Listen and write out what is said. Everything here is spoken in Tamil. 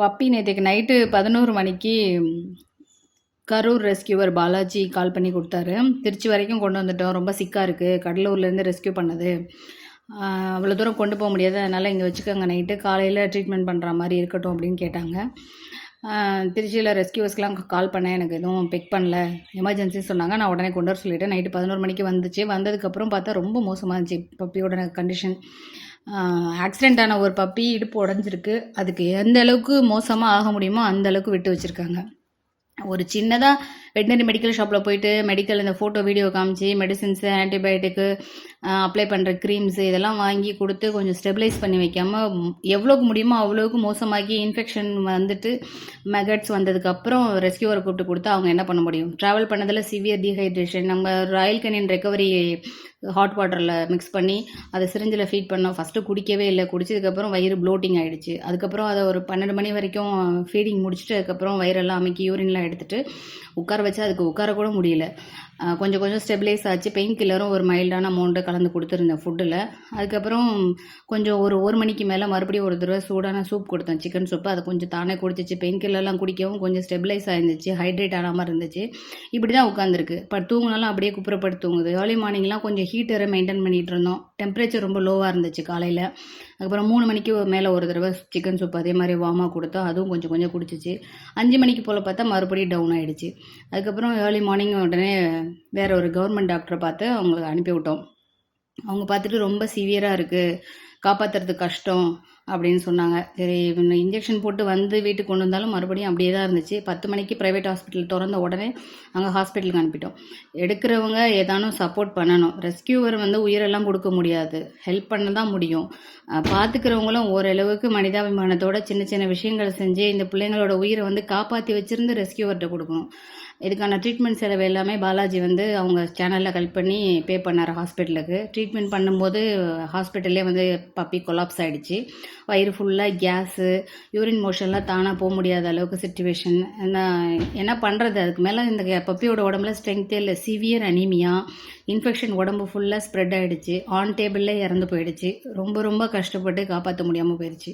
பப்பி நேற்றுக்கு நைட்டு பதினோரு மணிக்கு கரூர் ரெஸ்கியூவர் பாலாஜி கால் பண்ணி கொடுத்தாரு. திருச்சி வரைக்கும் கொண்டு வந்துட்டோம். ரொம்ப சிக்காக இருக்குது கடலூர்லேருந்து ரெஸ்கியூ பண்ணது. அவ்வளோ தூரம் கொண்டு போக முடியாது. அதனால் இங்கே வச்சுக்கோங்க. நைட்டு காலையில் ட்ரீட்மெண்ட் பண்ணுற மாதிரி இருக்கட்டும் அப்படின்னு கேட்டாங்க. திருச்சியில் ரெஸ்கியூவர்ஸ்க்கெலாம் கால் பண்ணேன் எனக்கு எதுவும் பிக் பண்ணல. எமர்ஜென்சின்னு சொன்னாங்க. நான் உடனே கொண்டு வர சொல்லிவிட்டேன் நைட்டு பதினோரு மணிக்கு வந்துச்சு. வந்ததுக்கப்புறம் பார்த்தா ரொம்ப மோசமாக இருந்துச்சு. பப்பியோட கண்டிஷன் ஆக்சிடெண்ட் ஆன ஒரு பப்பி இடுப்பு உடஞ்சிருக்கு. அதுக்கு எந்த அளவுக்கு மோசமாக ஆக முடியுமோ அந்த அளவுக்கு விட்டு வச்சுருக்காங்க. ஒரு சின்னதாக வெட்டினரி மெடிக்கல் ஷாப்பில் போயிட்டு மெடிக்கல் இந்த ஃபோட்டோ வீடியோ காமிச்சு மெடிசின்ஸு ஆன்டிபயோட்டிக்கு அப்ளை பண்ணுற க்ரீம்ஸு இதெல்லாம் வாங்கி கொடுத்து கொஞ்சம் ஸ்டெபிலைஸ் பண்ணி வைக்காமல் எவ்வளோக்கு முடியுமோ அவ்வளோக்கு மோசமாக்கி இன்ஃபெக்ஷன் வந்துட்டு மெகட்ஸ் வந்ததுக்கப்புறம் ரெஸ்கியூவரை கூப்பிட்டு கொடுத்து அவங்க என்ன பண்ண முடியும்? ட்ராவல் பண்ணதில் சிவியர் டீஹைட்ரேஷன் நம்ம ராயல் கனியன் ரெக்கவரி ஹாட் வாட்டரில் மிக்ஸ் பண்ணி அதை சிரிஞ்சில் ஃபீட் பண்ணோம். ஃபஸ்ட்டு குடிக்கவே இல்லை. குடிச்சதுக்கப்புறம் வயிறு ப்ளோட்டிங் ஆகிடுச்சு அதுக்கப்புறம் அதை ஒரு பன்னெண்டு மணி வரைக்கும் ஃபீடிங் முடிச்சுட்டு அதுக்கப்புறம் வயிறெல்லாம் அமைக்கி யூரின்லாம் எடுத்துகிட்டு உட்கார வச்சு அதுக்கு உட்கார கூட முடியல. கொஞ்சம் கொஞ்சம் ஸ்டெபிலைஸ் ஆச்சு. பெயின் கில்லரும் ஒரு மைல்டான அமௌண்ட்டு கலந்து கொடுத்துருந்தேன் ஃபுட்டில் அதுக்கப்புறம் கொஞ்சம் ஒரு ஒரு மணிக்கு மேலே மறுபடியும் ஒரு தடவை சூடான சூப் கொடுத்தேன். சிக்கன் சூப்பு அதை கொஞ்சம் தானே குடிச்சிச்சு. பெயின் கில்லர்லாம் குடிக்கவும் கொஞ்சம் ஸ்டெபிலைஸ் ஆயிருந்துச்சு. ஹைட்ரேட் ஆகாமல் இருந்துச்சு. இப்படி தான் உட்காந்துருக்கு இப்போ தூங்கினாலும் அப்படியே குப்புறப்பட்டு தூங்குது. ஏர்லி மார்னிங்லாம் கொஞ்சம் ஹீட்டரை மெயின்டைன் பண்ணிகிட்டு இருந்தோம். டெம்பரேச்சர் ரொம்ப லோவாக இருந்துச்சு காலையில். அதுக்கப்புறம் மூணு மணிக்கு மேலே ஒரு தடவை சிக்கன் சூப் அதே மாதிரி வார்மாக கொடுத்தோம் அதுவும் கொஞ்சம் கொஞ்சம் குடிச்சிச்சு. அஞ்சு மணிக்கு போல் பார்த்தா மறுபடியும் டவுன் ஆகிடுச்சு அதுக்கப்புறம் ஏர்லி மார்னிங் உடனே வேறு ஒரு கவர்மெண்ட் டாக்டரை பார்த்து அவங்களுக்கு அனுப்பி விட்டோம். அவங்க பார்த்துட்டு ரொம்ப சிவியராக இருக்குது காப்பாற்றுறது கஷ்டம் அப்படின்னு சொன்னாங்க. சரி இன்ஜெக்ஷன் போட்டு வந்து வீட்டுக்கு கொண்டு வந்தாலும் மறுபடியும் அப்படியே தான் இருந்துச்சு. பத்து மணிக்கு ப்ரைவேட் ஹாஸ்பிட்டல் திறந்த உடனே அங்கே ஹாஸ்பிட்டலுக்கு அனுப்பிட்டோம். எடுக்கிறவங்க ஏதானும் சப்போர்ட் பண்ணணும். ரெஸ்கியூவர் வந்து உயிரெல்லாம் கொடுக்க முடியாது. ஹெல்ப் பண்ண தான் முடியும். பார்த்துக்கிறவங்களும் ஓரளவுக்கு மனிதாபிமானத்தோட சின்ன சின்ன விஷயங்களை செஞ்சு இந்த பிள்ளைங்களோட உயிரை வந்து காப்பாற்றி வச்சுருந்து ரெஸ்கியூவர்கிட்ட கொடுக்கணும். இதுக்கான ட்ரீட்மெண்ட் செலவு எல்லாமே பாலாஜி வந்து அவங்க சேனலில் ஹெல்ப் பண்ணி பே பண்ணார் ஹாஸ்பிட்டலுக்கு ட்ரீட்மெண்ட் பண்ணும்போது ஹாஸ்பிட்டல்லே வந்து பப்பி கொலாப்ஸ் ஆகிடுச்சு வயிறு ஃபுல்லாக கேஸு யூரின் மோஷன்லாம் தானாக போக முடியாத அளவுக்கு சுச்சுவேஷன் என்ன என்ன பண்ணுறது அதுக்கு மேலே இந்த பப்பியோட உடம்புல ஸ்ட்ரென்த்தே இல்லை. சிவியர் அனீமியா இன்ஃபெக்ஷன் உடம்பு ஃபுல்லாக ஸ்ப்ரெட் ஆகிடுச்சு ஆன் டேபிளில் இறந்து போயிடுச்சு. ரொம்ப ரொம்ப கஷ்டப்பட்டு காப்பாற்ற முடியாமல் போயிடுச்சு